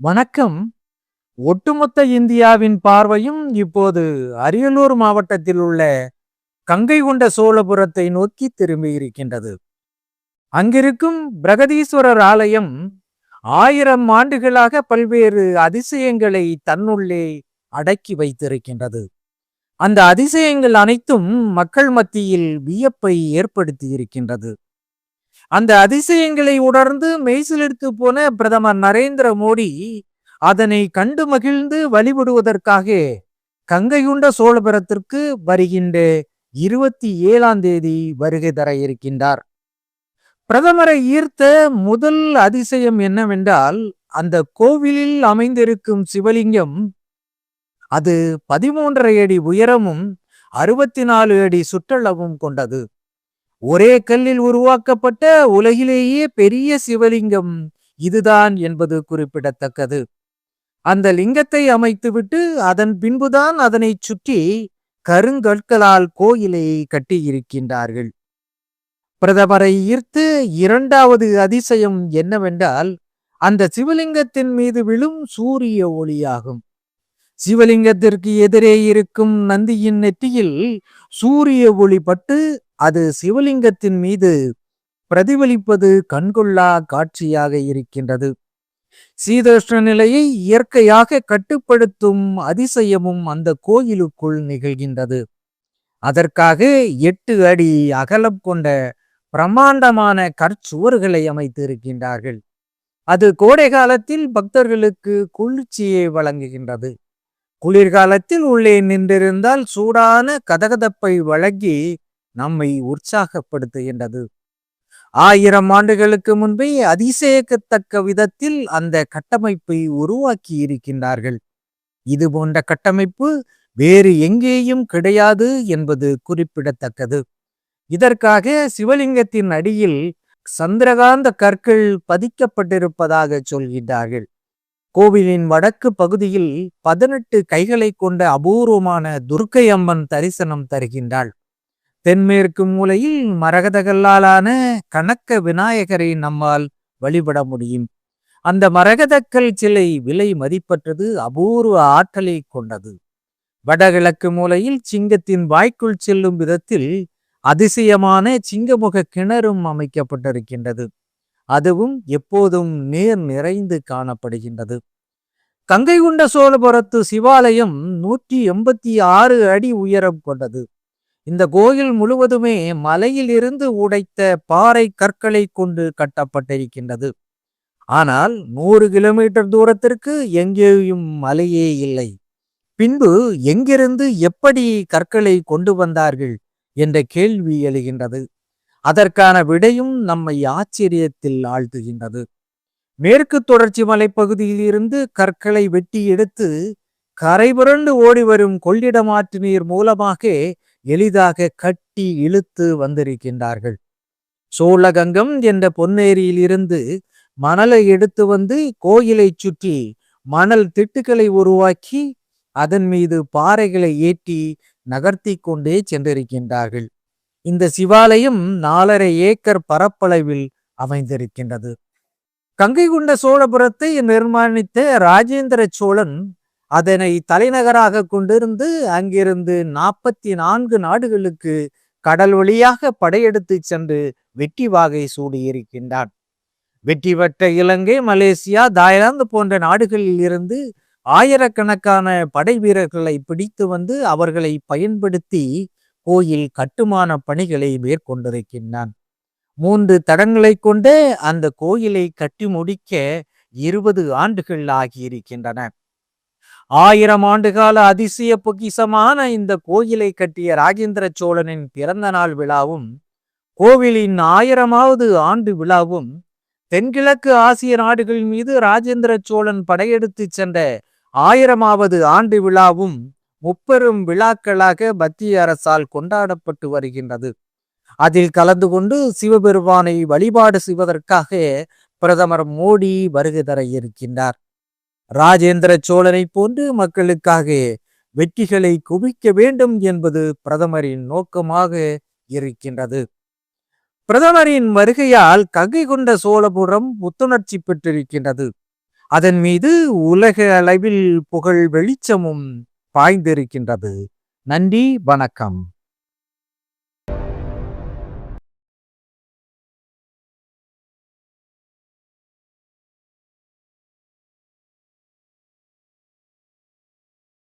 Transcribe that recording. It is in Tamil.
வணக்கம். ஒட்டுமொத்த இந்தியாவின் பார்வையும் இப்போது அரியலூர் மாவட்டத்தில் உள்ள கங்கை கொண்ட சோழபுரத்தை நோக்கி திரும்பி இருக்கின்றது. அங்கிருக்கும் பிரகதீஸ்வரர் ஆலயம் ஆயிரம் ஆண்டுகளாக பல்வேறு அதிசயங்களை தன்னுள்ளே அடக்கி வைத்திருக்கின்றது. அந்த அதிசயங்கள் அனைத்தும் மக்கள் மத்தியில் வியப்பை ஏற்படுத்தி இருக்கின்றது. அந்த அதிசயங்களை உணர்ந்து மெய்சிலிர்த்து போன பிரதமர் நரேந்திர மோடி அதனை கண்டு மகிழ்ந்து வழிபடுவதற்காக கங்கையுண்ட சோழபுரத்திற்கு வருகின்ற இருபத்தி ஏழாம் தேதி வருகை தர இருக்கின்றார். பிரதமரை ஈர்த்த முதல் அதிசயம் என்னவென்றால் அந்த கோவிலில் அமைந்திருக்கும் சிவலிங்கம் அது பதிமூன்றரை அடி உயரமும் அறுபத்தி நாலு அடி சுற்றளவும் கொண்டது. ஒரே கல்லில் உருவாக்கப்பட்ட உலகிலேயே பெரிய சிவலிங்கம் இதுதான் என்பது குறிப்பிடத்தக்கது. அந்த லிங்கத்தை அமைத்துவிட்டு அதன் பின்புதான் அதனை சுற்றி கருங்கற்களால் கோயிலை கட்டியிருக்கின்றார்கள். பிரதமரை ஈர்த்து இரண்டாவது அதிசயம் என்னவென்றால் அந்த சிவலிங்கத்தின் மீது விழும் சூரிய ஒளியாகும். சிவலிங்கத்திற்கு எதிரே இருக்கும் நந்தியின் நெற்றியில் சூரிய ஒளி பட்டு அது சிவலிங்கத்தின் மீது பிரதிபலிப்பது கண்கொள்ளா காட்சியாக இருக்கின்றது. சீதோஷ்ண நிலையை இயற்கையாக கட்டுப்படுத்தும் அதிசயமும் அந்த கோயிலுக்குள் நிகழ்கின்றது. அதற்காக எட்டு அடி அகலம் கொண்ட பிரம்மாண்டமான கற்சுவர்களை அமைத்து இருக்கின்றார்கள் அது கோடை காலத்தில் பக்தர்களுக்கு குளிர்ச்சியை வழங்குகின்றது. குளிர்காலத்தில் உள்ளே நின்றிருந்தால் சூடான கதகதப்பை வழங்கி நம்மை உற்சாகப்படுத்துகின்றது. ஆயிரம் ஆண்டுகளுக்கு முன்பே அதிசயக்கத்தக்க விதத்தில் அந்த கட்டமைப்பை உருவாக்கி இருக்கின்றார்கள் இது போன்ற கட்டமைப்பு வேறு எங்கேயும் கிடையாது என்பது குறிப்பிடத்தக்கது. இதற்காக சிவலிங்கத்தின் அடியில் சந்திரகாந்த கற்கள் பதிக்கப்பட்டிருப்பதாக சொல்கின்றார்கள். கோவிலின் வடக்கு பகுதியில் பதினெட்டு கைகளை கொண்ட அபூர்வமான துர்க்கை அம்மன் தரிசனம் தருகின்றாள். தென்மேற்கு மூலையில் மரகதகல்லாலான கணக்க விநாயகரை நம்மால் வழிபட முடியும். அந்த மரகதக்கல் சிலை விலை மதிப்பற்றது அபூர்வ ஆற்றலை கொண்டது. வடகிழக்கு மூலையில் சிங்கத்தின் வாய்க்குள் செல்லும் விதத்தில் அதிசயமான சிங்கமுக கிணறும் அமைக்கப்பட்டிருக்கின்றது. அதுவும் எப்போதும் நேர் நிறைந்து காணப்படுகின்றது. கங்கை கொண்ட சோழபுரத்து சிவாலயம் நூற்றி எண்பத்தி ஆறு அடி உயரம் கொண்டது. இந்த கோயில் முழுவதுமே மலையிலிருந்து உடைத்த பாறை கற்களை கொண்டு கட்டப்பட்டிருக்கின்றது. ஆனால் நூறு கிலோமீட்டர் தூரத்திற்கு எங்கேயும் மலையே இல்லை. பின்பு எங்கிருந்து எப்படி கற்களை கொண்டு வந்தார்கள்? என்ற கேள்வி எழுகின்றது. அதற்கான விடையும் நம்மை ஆச்சரியத்தில் ஆழ்த்துகின்றது. மேற்கு தொடர்ச்சி மலைப்பகுதியிலிருந்து கற்களை வெட்டி எடுத்து கரை புரண்டு ஓடி வரும் கொள்ளிடமாற்று நீர் மூலமாக எளிதாக கட்டி இழுத்து வந்திருக்கின்றார்கள். சோழகங்கம் என்ற பொன்னேரியில் இருந்து மணலை எடுத்து வந்து கோயிலை சுற்றி மணல் திட்டுக்களை உருவாக்கி அதன் மீது பாறைகளை ஏற்றி நகர்த்தி கொண்டே சென்றிருக்கின்றார்கள். இந்த சிவாலயம் நாலரை ஏக்கர் பரப்பளவில் அமைந்திருக்கின்றது. கங்கை கொண்ட சோழபுரத்தை நிர்மாணித்த ராஜேந்திர சோழன் அதனை தலைநகராக கொண்டிருந்து அங்கிருந்து நாற்பத்தி நான்கு நாடுகளுக்கு கடல் வழியாக படையெடுத்து சென்று வெற்றி வாகை சூடியிருக்கின்றான். வெற்றி பெற்ற இலங்கை மலேசியா தாய்லாந்து போன்ற நாடுகளில் இருந்து ஆயிரக்கணக்கான படை வீரர்களை பிடித்து வந்து அவர்களை பயன்படுத்தி கோயில் கட்டுமான பணிகளை மேற்கொண்டிருக்கின்றான். மூன்று தடங்களை கொண்டு அந்த கோயிலை கட்டி முடிக்க இருபது ஆண்டுகள் ஆகியிருக்கின்றன. ஆயிரம் ஆண்டுகால அதிசய பொக்கிசமான இந்த கோயிலை கட்டிய ராஜேந்திர சோழனின் பிறந்த நாள் விழாவும் கோவிலின் ஆயிரமாவது ஆண்டு விழாவும் தென்கிழக்கு ஆசிய நாடுகள் மீது ராஜேந்திர சோழன் படையெடுத்து சென்ற ஆயிரமாவது ஆண்டு விழாவும் முப்பெரும் விழாக்களாக மத்திய அரசால் கொண்டாடப்பட்டு வருகின்றது. அதில் கலந்து கொண்டு சிவபெருமானை வழிபாடு செய்வதற்காக பிரதமர் மோடி வருகை தர இருக்கின்றார். ராஜேந்திர சோழனை போன்று மக்களுக்காக வெற்றிகளை குவிக்க வேண்டும் என்பது பிரதமரின் நோக்கமாக இருக்கின்றது. பிரதமரின் வருகையால் கங்கை கொண்ட சோழபுரம் புத்துணர்ச்சி பெற்றிருக்கின்றது. அதன் மீது உலக அளவில் புகழ் வெளிச்சமும் பாய்ந்திருக்கின்றது. நன்றி வணக்கம்.